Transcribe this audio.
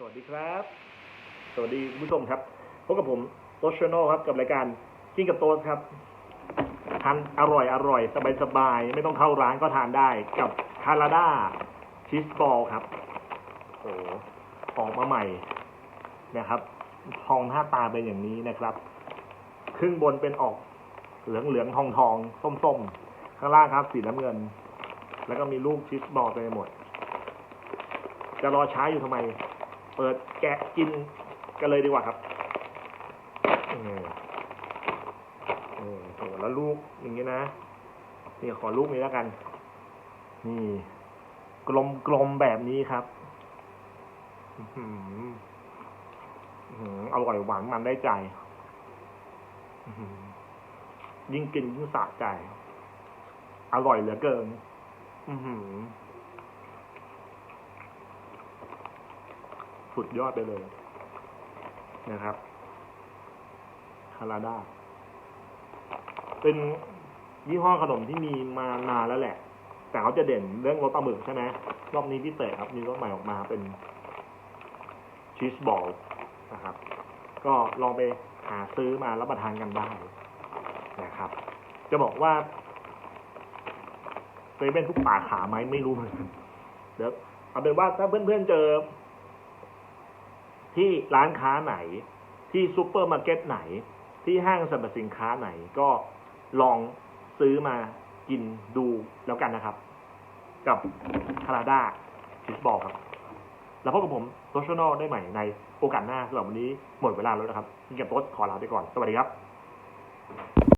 สวัสดีครับ สวัสดีผู้ชมครับ พบกับผมโตชโนครับ กับรายการกินกับโต๊ดครับ ทานอร่อยอร่อยสบายสบายไม่ต้องเข้าร้านก็ทานได้กับคาราดาชีสบอลครับโอ้ออกมาใหม่นะครับทองหน้าตาเป็นอย่างนี้นะครับ ครึ่งบนเป็นออกเหลืองเหลืองทองทองส้มส้มข้างล่างครับ สีน้ำเงิน แล้วก็มีลูกชีสบอลเต็มไปหมด จะรอช้าอยู่ทำไม เปิดแกะกินกันเลยดีกว่าครับออเออโหแล้วลูกอย่างนี้นะนี่ขอลูกนี้แล้วกัน นี่ กลมกลมแบบนี้ครับอือหืออื้อหือร่อยหวานมันได้ใจยิ่งกินยิ่งสะใจ อร่อยเหลือเกิน อือหือ สุดยอดไปเลยนะครับคาราด้าเป็นยี่ห้อขนมที่มีมานานแล้วแหละ แต่เขาจะเด่นเรื่องรสปลาหมึกใช่ไหมรอบนี้พิเศษครับ มีรสใหม่ออกมาเป็นชีสบอลนะครับ ก็ลองไปหาซื้อมารับประทานกันได้นะครับ จะบอกว่าเซเว่นทุกป่าขาไหมไม่รู้เหมือนกันเดี๋ยวเอาเป็นว่าถ้าเพื่อนๆเจอ ที่ร้านค้าไหน ที่ซูเปอร์มาร์เก็ตไหน ที่ห้างสรรพสินค้าไหนก็ลองซื้อมากินดูแล้วกันนะครับ กับคาราด้าชิสบอลครับ แล้วพบกับผมโตชโนได้ใหม่ในโอกาสหน้าสำหรับวันนี้หมดเวลาแล้วนะครับนี่กับโต๊ดขอลาไปก่อน สวัสดีครับ